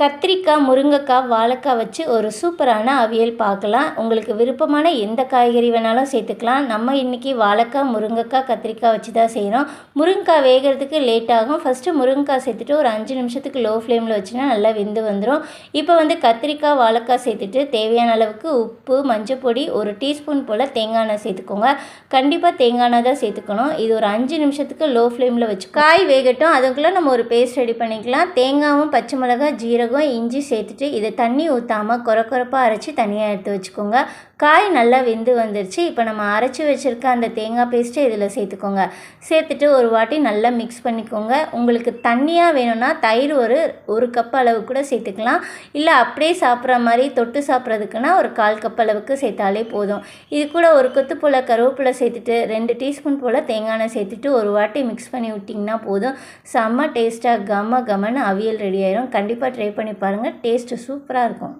கத்திரிக்காய் முருங்கைக்காய் வாழைக்காய் வச்சு ஒரு சூப்பரான அவியல் பார்க்கலாம். உங்களுக்கு விருப்பமான எந்த காய்கறி வேணாலும் சேர்த்துக்கலாம். நம்ம இன்றைக்கி வாழைக்காய் முருங்கைக்காய் கத்திரிக்காய் வச்சு தான் செய்கிறோம் முருங்கைக்காய் வேகிறதுக்கு லேட் ஆகும். ஃபஸ்ட்டு முருங்கைக்காய் சேர்த்துட்டு ஒரு அஞ்சு நிமிஷத்துக்கு லோ ஃப்ளேமில் வச்சுன்னா நல்லா வெந்து வந்துடும் இப்போ வந்து கத்திரிக்காய் வாழைக்காய் சேர்த்துட்டு தேவையான அளவுக்கு உப்பு மஞ்சள் பொடி ஒரு டீஸ்பூன் போல் தேங்காய் எண்ணெய் சேர்த்துக்கோங்க. கண்டிப்பாக தேங்காய் எண்ணெய் தான் சேர்த்துக்கணும். இது ஒரு அஞ்சு நிமிஷத்துக்கு லோ ஃப்ளேமில் வச்சு காய் வேகட்டும். அதுக்குள்ளே நம்ம ஒரு பேஸ்ட் ரெடி பண்ணிக்கலாம். தேங்காயும் பச்சை மிளகாய் ஜீரகம் இஞ்சி சேர்த்துட்டு இதை தண்ணி ஊற்றாமல் கொர கொரப்பாக அரைச்சி தனியாக எடுத்து வச்சுக்கோங்க. காய் நல்லா வெந்து வந்துருச்சு. இப்போ நம்ம அரைச்சி வச்சுருக்க அந்த தேங்காய் பேஸ்ட்டை இதில் சேர்த்துக்கோங்க. சேர்த்துட்டு ஒரு வாட்டி நல்லா மிக்ஸ் பண்ணிக்கோங்க. உங்களுக்கு தண்ணியாக வேணும்னா தயிர் ஒரு ஒரு கப் அளவு கூட சேர்த்துக்கலாம். இல்லை அப்படியே சாப்பிட்ற மாதிரி தொட்டு சாப்பிட்றதுக்குன்னா ஒரு கால் கப் அளவுக்கு சேர்த்தாலே போதும். இது கூட ஒரு கொத்து போல் கருவேப்பிலை சேர்த்துட்டு ரெண்டு டீஸ்பூன் போல் தேங்காய் எண்ணெய் சேர்த்துட்டு ஒரு வாட்டி மிக்ஸ் பண்ணி விட்டிங்கன்னா போதும். செம்ம டேஸ்ட்டாக கம கமன்னு அவியல் ரெடி ஆயிரும். கண்டிப்பாக ட்ரை பண்ணி பாருங்கள் டேஸ்ட்டு சூப்பராக இருக்கும்.